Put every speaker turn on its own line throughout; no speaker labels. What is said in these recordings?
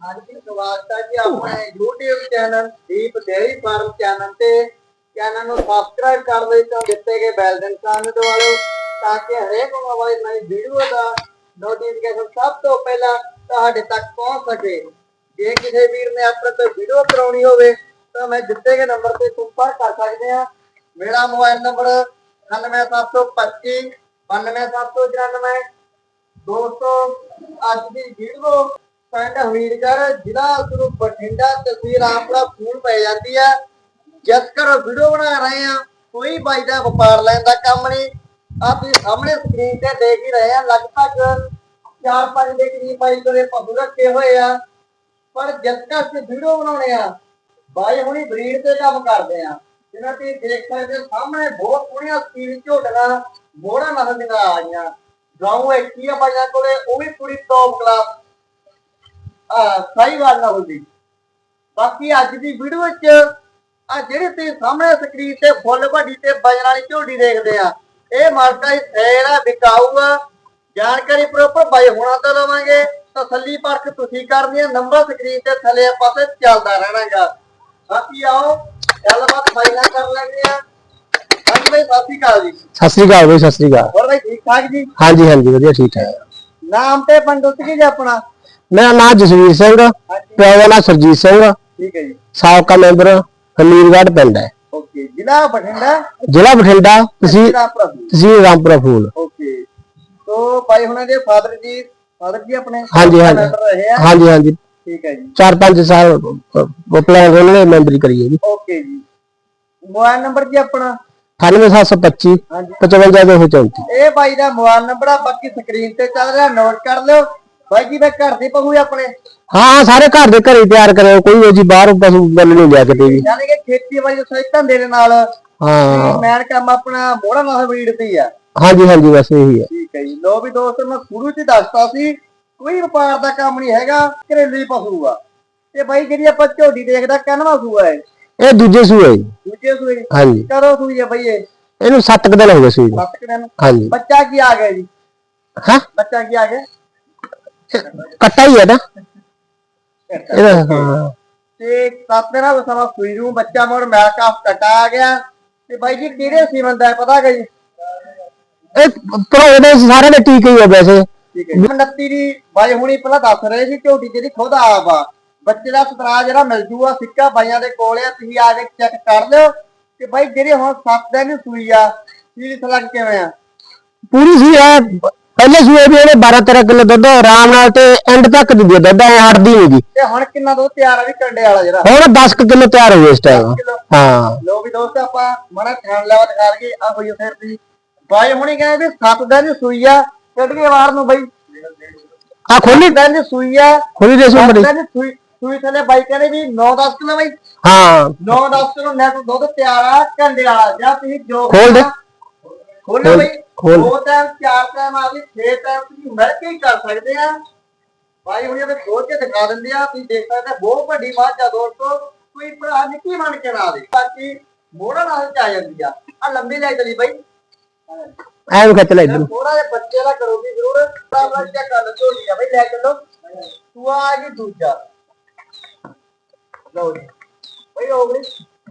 ਹਾਂਜੀ ਸਵਾਗਤ ਹੈ ਜੀ, ਆਪਣੇ YouTube channel Deep dairy farm channel channel ਨੂੰ ਸਬਸਕ੍ਰਾਈਬ ਕਰ ਲਈ ਤਾਂ ਦਿੱਤੇ ਗਏ ਬੈਲ ਦੇ ਨਿਸ਼ਾਨ ਨੂੰ ਦਬਾ ਤਾਂ ਕਿ ਹਰੇਕ ਮੋਬਾਈਲ ਨਵੀਂ ਵੀਡੀਓ ਦਾ ਨੋਟੀਫਿਕੇਸ਼ਨ ਸਭ ਤੋਂ ਪਹਿਲਾਂ ਤੁਹਾਡੇ ਤੱਕ ਪਹੁੰਚ ਸਕੇ। ਜੇ ਕਿਸੇ ਵੀਰ ਨੇ ਆਪਣੇ ਤੋਂ ਵੀਡੀਓ ਕਰਾਉਣੀ ਹੋਵੇ, ਤਾਂ ਮੈਂ ਦਿੱਤੇ ਗਏ ਨੰਬਰ ਤੇ ਸੰਪਰਕ ਕਰ ਸਕਦੇ ਆ ਮੇਰਾ ਮੋਬਾਈਲ ਨੰਬਰ 98725 92794 ਦੋਸਤੋ ਅੱਜ ਦੀ ਵੀਡੀਓ ਪਿੰਡ ਹਮੀਰਗੜ੍ਹ ਜ਼ਿਲ੍ਹਾ ਗੁਰੂ ਬਠਿੰਡਾ ਤਹਿਸੀਲ ਆਪਣਾ ਫੋਨ ਪੈ ਜਾਂਦੀ ਹੈ ਜਦ ਵੀਡੀਓ ਬਣਾ ਰਹੇ ਆ, ਕੋਈ ਬਾਈ ਦਾ ਵਪਾਰ ਲੈਣ ਦਾ ਕੰਮ ਨਹੀਂ। ਆ ਸਾਹਮਣੇ ਸਕਰੀਨ ਤੇ ਦੇਖ ਹੀ ਰਹੇ ਆ, ਲਗਭਗ 4-5 ਦੇ ਕਰੀਬ ਬਾਈ ਕੋਲੇ ਪਸ਼ੂ ਰੱਖੇ ਹੋਏ ਆ। ਪਰ ਜਦ ਅਸੀਂ ਵੀਡੀਓ ਬਣਾਉਣੇ ਆ, ਬਾਈ ਹੁਣੀ ਬਰੀਡ ਤੇ ਕੰਮ ਕਰਦੇ ਆ। ਜਿਵੇਂ ਤੁਸੀਂ ਦੇਖ ਸਕਦੇ ਹੋ, ਸਾਹਮਣੇ ਬਹੁਤ ਸੋਹਣੀਆਂ ਸਕੀਨ ਝੋਟੀਆਂ ਮੋੜਾ ਨਸਲ ਦੀਆਂ ਆ ਗਈਆਂ ਗਾਉਂ ਇੱਕ ਹੀ ਆ ਬਾਈਆਂ ਕੋਲੇ, ਉਹ ਵੀ ਪੂਰੀ ਟੌਪ ਕਲਾਸ ਸਹੀ ਗੱਲ ਨਾ ਹੁੰਦੀ ਬਾਕੀ ਅੱਜ ਦੀ ਵੀਡੀਓ ਵਿੱਚ ਆ ਜਿਹੜੀ ਤੁਸੀਂ ਸਾਹਮਣੇ ਸਕਰੀਨ ਤੇ ਫੁੱਲ ਵੱਡੀ ਤੇ ਵਜਨ ਵਾਲੀ ਝੋਟੀ ਦੇਖਦੇ ਆ ਇਹ ਮਾਲਕਾ ਹੀ ਸੇਲ ਆ ਵਿਕਾਊ ਆ ਜਾਣਕਾਰੀ ਪ੍ਰੋਪਰ ਬਾਈ ਹੋਣਾ ਤੋਂ ਲਵਾਂਗੇ। ਤਸੱਲੀ ਪਰਖ ਤੁਸੀਂ ਕਰਨੀ ਹੈ ਨੰਬਰ ਸਕਰੀਨ ਤੇ ਥੱਲੇ ਪਾਸੇ ਚੱਲਦਾ ਰਹਿਣਾਗਾ। ਬਾਕੀ ਆਓ ਗੱਲਬਾਤ ਬਾਈ ਨਾਲ ਕਰ ਲੈਂਦੇ ਆ। ਹਾਂਜੀ ਬਾਈ ਸਤਿ ਸ਼੍ਰੀ ਅਕਾਲ ਜੀ।
ਸਤਿ ਸ੍ਰੀ ਅਕਾਲ ਬਈ ਸਤਿ ਸ੍ਰੀ ਅਕਾਲ।
ਹੋਰ ਬਾਈ ਠੀਕ ਠਾਕ ਜੀ?
ਹਾਂਜੀ ਹਾਂਜੀ ਵਧੀਆ ਠੀਕ ਠਾਕ।
ਨਾਮ ਤੇ ਪੰਡਤ ਜੀ ਆਪਣਾ?
ਮੇਰਾ ਨਾਮ ਜਸਵੀਰ ਸਿੰਘ ਪਿਓ ਦਾ ਨਾਮ ਸਰਜੀਤ ਸਿੰਘ
ਠੀਕ ਹੈ ਜੀ।
ਸਾਬਕਾ ਮੈਂਬਰ ਹਮੀਰਗੜ੍ਹ ਪਿੰਡ ਹੈ।
ਓਕੇ ਜ਼ਿਲ੍ਹਾ ਬਠਿੰਡਾ?
ਜ਼ਿਲ੍ਹਾ ਬਠਿੰਡਾ ਤੁਸੀਂ ਰਾਮਪੁਰਾ ਫੂਲ।
ਓਕੇ। ਤੋਂ ਭਾਈ ਹੁਣਾਂ ਦੇ ਫਾਦਰ ਜੀ ਫਾਦਰ ਜੀ ਆਪਣੇ
ਹਾਂਜੀ, ਹਾਂਜੀ।
ਮੈਂਬਰ ਰਹੇ ਆ।
ਹਾਂਜੀ ਹਾਂਜੀ।
ਠੀਕ ਹੈ ਜੀ।
4-5 ਸਾਲ ਪਲਾਨ ਉਹਨਾਂ ਨੇ ਮੈਂਬਰੀ ਕਰੀ ਹੈ ਜੀ।
ਓਕੇ ਜੀ। ਮੋਬਾਈਲ ਨੰਬਰ ਜੀ ਆਪਣਾ?
98725
ਹਾਂਜੀ।
55234
ਇਹ ਬਾਈ ਦਾ ਮੋਬਾਈਲ ਨੰਬਰ ਆ ਬਾਕੀ ਸਕਰੀਨ ਤੇ ਚੱਲ ਰਿਹਾ ਨੋਟ ਕਰ ਲਿਓ। ਬਾਈ ਜੀ ਮੈਂ ਘਰ ਦੇ ਪਹੂ ਆਪਣੇ?
ਹਾਂ ਹਾਂ ਸਾਰੇ ਘਰ ਦੇ ਘਰੇ ਤਿਆਰ ਕਰਿਓ ਕੋਈ ਉਹ ਜੀ ਬਾਹਰ ਪਸ਼ੂ ਗੱਲ ਨਹੀਂ ਲਿਆ ਕਿਤੇ ਵੀ।
ਯਾਨੀ ਕਿ ਖੇਤੀਬਾੜੀ ਦੇ ਸਹੀ ਧੰਦੇ ਦੇ ਨਾਲ
ਹਾਂ।
ਮੈਨ ਕੰਮ ਆਪਣਾ ਮੋੜਾ ਨਾਲ ਬਰੀਡ ਤੇ ਹੀ ਆ।
ਹਾਂਜੀ ਹਾਂਜੀ ਬਸ ਇਹੀ ਹੈ
ਠੀਕ ਹੈ ਜੀ। ਲੋ ਵੀ ਦੋਸਤੋ ਮੈਂ ਸ਼ੁਰੂ ਚ ਦੱਸਤਾ ਸੀ ਕੋਈ ਵਪਾਰ ਦਾ ਕੰਮ ਨਹੀਂ ਹੈਗਾ ਘਰੇਲੂ ਪਸ਼ੂ ਆ। ਤੇ ਬਾਈ ਜਿਹੜੀ ਆਪਾਂ ਝੋਡੀ ਦੇਖਦਾ ਕਨਵਾ ਸੂਆ ਹੈ?
ਇਹ ਦੂਜੇ ਸੂਏ ਜੀ।
ਦੂਜੇ ਸੂਏ
ਹਾਂਜੀ।
ਕਦੋਂ ਸੂਈ ਹੈ ਬਈ ਇਹ?
ਇਹਨੂੰ 7 ਦਿਨ ਹੋ ਗਏ ਸੂਈ ਨੂੰ।
ਸੱਤ ਕੁ ਦਿਨ।
ਹਾਂਜੀ।
ਬੱਚਾ ਕੀ ਆ ਗਿਆ ਜੀ?
ਹਾਂ?
ਬੱਚਾ ਕੀ ਆ ਗਿਆ?
ਕੱਟਾ ਹੀ ਹੈ ਨਾ ਇਹਦਾ ਹਾਂ।
ਤੇ ਦਿਨਾਂ ਦਾ ਸਮਾਂ ਸੂਈ ਨੂੰ ਬੱਚਾ ਮੋੜ ਮੈਲ ਕਾਫ ਕਟਾ ਆ ਗਿਆ। ਤੇ ਬਾਈ ਜੀ ਕਿਹੜੇ ਸੀਮਨ ਦਾ ਹੈ ਪਤਾ ਹੈ ਜੀ?
ਇਹ ਭਰੋ ਦੇ ਸਾਰੇ ਦੇ ਟੀਕੇ ਹੀ ਆ ਵੈਸੇ।
ਠੀਕ ਹੈ 29 ਦੀ ਬਾਈ ਹੁਣੀ ਪਹਿਲਾਂ ਦੱਸ ਰਹੇ ਸੀ ਝੋਟੀ ਜਿਹੜੀ ਖੁਦ ਆਪ ਆ। ਬੱਚੇ ਦਾ ਸਤਰਾ ਜਿਹੜਾ ਮਿਲ ਜੂਗਾ ਸਿੱਕਾ ਬਾਈਆਂ ਦੇ ਕੋਲ ਆ ਤੁਸੀਂ ਆ ਕੇ ਚੈੱਕ ਕਰ ਲਿਓ। ਤੇ ਬਾਈ ਜਿਹੜੇ ਹੁਣ 7 ਦਿਨ ਦੀ ਸੂਈ ਆ ਸੀਰੀਸ ਲੱਗ ਕਿਵੇਂ ਆ?
ਪੂਰੀ ਸੀ ਆ ਪਹਿਲੇ ਸੂਏ ਵੀ ਇਹਨੇ 12 13 ਕਿਲੋ ਦੁੱਧ ਆਰਾਮ ਨਾਲ ਤੇ ਐਂਡ ਤੱਕ ਦਿੰਦੀ ਦੁੱਧ ਐ ਹਟਦੀ ਨਹੀਂ ਦੀ
ਤੇ ਹੁਣ ਕਿੰਨਾ ਦੁੱਧ ਤਿਆਰ ਆ ਵੀ ਕੰਡੇ ਵਾਲਾ ਜਿਹੜਾ?
ਹੁਣ 10 ਕਿਲੋ ਤਿਆਰ ਹੋ ਗਏ ਇਸ ਟਾਈਮ ਹਾਂ।
ਲੋ ਵੀ ਦੋਸਤ ਆਪਾਂ ਮਣਾ ਖਾਣ ਲੈਵਾ ਦਿਖਾ ਲਈਏ ਆ ਹੋਈ ਫਿਰ ਤੁਸੀਂ ਬਾਈ ਹੁਣੀ ਕਹਿੰਦੇ ਵੀ 7 ਦਿਨ ਦੀ ਸੂਈ ਆ ਕੱਢੀਏ ਵਾਰ ਨੂੰ ਬਾਈ?
ਆ ਖੋਲੀ
ਦਿਨ ਦੀ ਸੂਈ ਆ।
ਖੋਲੀ ਦੇ
ਸੱਤ
ਬੜੀ
ਦੀ ਸੂਈ ਸੂਈ ਥੱਲੇ ਬਾਈ ਕਹਿੰਦੇ ਵੀ 9-10 ਕਿਲੋ ਬਾਈ।
ਹਾਂ।
9-10 ਕਿਲੋ ਨੈਟ ਦੁੱਧ ਤਿਆਰ ਆ ਕੰਡੇ ਵਾਲਾ। ਜਾਂ ਤੁਸੀਂ ਜੋ
ਖੋਲ ਦੇ।
ਖੋਲੋ ਬਈ।
ਖੋਲ।
ਦੋ ਟਾਈਮ ਚਾਰ ਟਾਈਮ ਆ ਵੀ ਛੇ ਟਾਈਮ ਤੁਸੀਂ ਮਿਲ ਕੇ ਹੀ ਕਰ ਸਕਦੇ ਆ। ਬਾਈ ਹੁਣੀ ਤੇ ਖੋਲ ਕੇ ਦਿਖਾ ਦਿੰਦੇ ਆ ਤੁਸੀਂ ਦੇਖ ਸਕਦੇ ਬਹੁਤ ਵੱਡੀ ਮਾਝ ਆ ਦੋਸਤੋ ਕੋਈ ਭਰਾ ਨਿੱਕੀ ਬਣ ਕੇ ਨਾ ਦੇ ਬਾਕੀ ਮੋੜਾ ਨਾਲ ਚ ਆ ਜਾਂਦੀ ਆ। ਆ ਲੰਬੀ ਲੈ ਚਲੀ ਬਾਈ।
ਐ ਵੀ ਖੱਚ ਲੈ ਇਧਰ
ਥੋੜਾ ਜਿਹਾ ਬੱਚੇ ਦਾ ਕਰੋਗੀ ਜ਼ਰੂਰ। ਚੈੱਕ ਕਰ ਲਓ ਝੋਲੀ ਆ ਬਈ ਲੈ ਚੱਲੋ। ਤੂੰ ਆ ਗਈ ਦੂਜਾ। ਲਓ ਜੀ। ਬਈ ਹੋ ਗਈ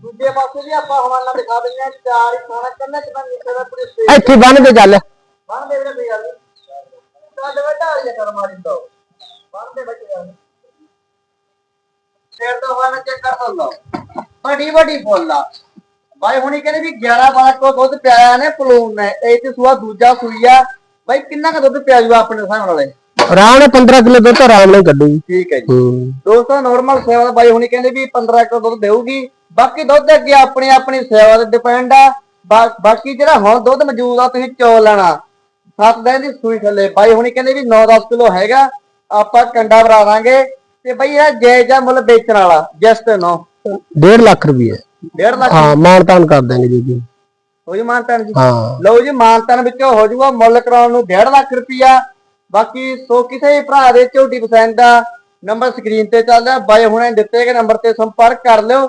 ਦੂਜੇ ਪਾਸੇ ਵੀ ਆਪਾਂ ਹਵਾਲਾ ਦਿਖਾ ਦਿੰਦੇ ਆ ਚਾਰ ਹੀ ਖਾਣਾ ਕੰਨਾ ਚ ਬੰਦ ਨਿਕਲਦਾ ਪੂਰੇ ਸੇਲ
ਇੱਥੇ ਬੰਨ ਦੇ ਚੱਲ।
ਬੰਨ ਦੇ ਵੀਰੇ ਕੋਈ ਗੱਲ ਨੀ ਚੱਲ ਵੱਡਾ ਕਰ ਮਾਰੀ ਦੋ ਬੰਨ ਦੇ ਬੱਚੇ ਯਾਰ। ਫੇਰ ਤੋਂ ਹਵਾਲਾ ਚੈੱਕ ਕਰ ਦੋ ਵੱਡੀ ਵੱਡੀ ਫੁੱਲਾ ਬਾਈ ਹੁਣੀ ਕਹਿੰਦੇ ਵੀ 11 12 ਕਿਲੋ ਦੁੱਧ ਪਿਆਇਆ ਨੇ ਪਲੂਨ ਨੇ। ਇਹ ਤੇ ਸੂਆ ਦੂਜਾ ਸੂਈ ਆ। ਬਾਈ ਕਿੰਨਾ ਕੁ ਦੁੱਧ ਪਿਆ ਜੂਗਾ ਆਪਣੇ ਹਿਸਾਬ ਨਾਲ
15 ਕਿਲੋ ਦੁੱਧ ਆਰਾਮ ਨਾਲ
ਠੀਕ ਹੈ ਜੀ। ਦੋਸਤੋ ਨਾਰਮਲ ਸੇਵਾ ਦਾ ਬਾਈ ਹੁਣੀ ਕਹਿੰਦੇ ਵੀ 15 ਕਿਲੋ ਦੁੱਧ ਦੇਊਗੀ। ਬਾਕੀ ਦੁੱਧ ਅੱਗੇ ਆਪਣੀ ਆਪਣੀ ਸੇਵਾ ਤੇ ਡਿਪੈਂਡ ਆ। ਬਾਕੀ ਜਿਹੜਾ ਹੁਣ ਦੁੱਧ ਮੌਜੂਦ ਆ ਤੁਸੀਂ ਚੋ ਲੈਣਾ। ਸੱਤ ਦਿਨ ਦੀ ਸੂਈ ਥੱਲੇ। ਬਾਈ ਹੁਣੀ ਕਹਿੰਦੇ ਵੀ 9-10 ਕਿਲੋ ਹੈਗਾ ਆਪਾਂ ਕੰਡਾ ਭਰਾ ਦਾਂਗੇ। ਤੇ ਬਈ ਇਹ ਜਾਇਜ਼ ਆ ਮੁੱਲ ਵੇਚਣ ਵਾਲਾ ਜਸਟ ਨੋ।
1.5 ਲੱਖ ਰੁਪਏ
1.5 ਲੱਖ?
ਹਾਂ ਮਾਨ ਤਾਨ ਕਰ ਦਾਂਗੇ ਜੀ ਜੀ।
ਹੋ ਜੀ ਮਾਨਤਾਨ ਜੀ।
ਹਾਂ।
ਲਓ ਜੀ ਮਾਨਤਾਨ ਵਿੱਚੋਂ ਹੋ ਜਾਊਗਾ ਮੁੱਲ ਕਰਾਉਣ ਨੂੰ 1.5 ਲੱਖ ਰੁਪਿਆ ਬਾਕੀ ਸੋ ਕਿਸੇ ਵੀ ਭਰਾ ਦੇ ਝੋਟੀ ਪਸੰਦ ਆ ਨੰਬਰ ਸਕਰੀਨ ਤੇ ਚੱਲਦਾ। ਬਾਈ ਹੁਣੇ ਦਿੱਤੇ ਗਏ ਨੰਬਰ ਤੇ ਸੰਪਰਕ ਕਰ ਲਿਓ।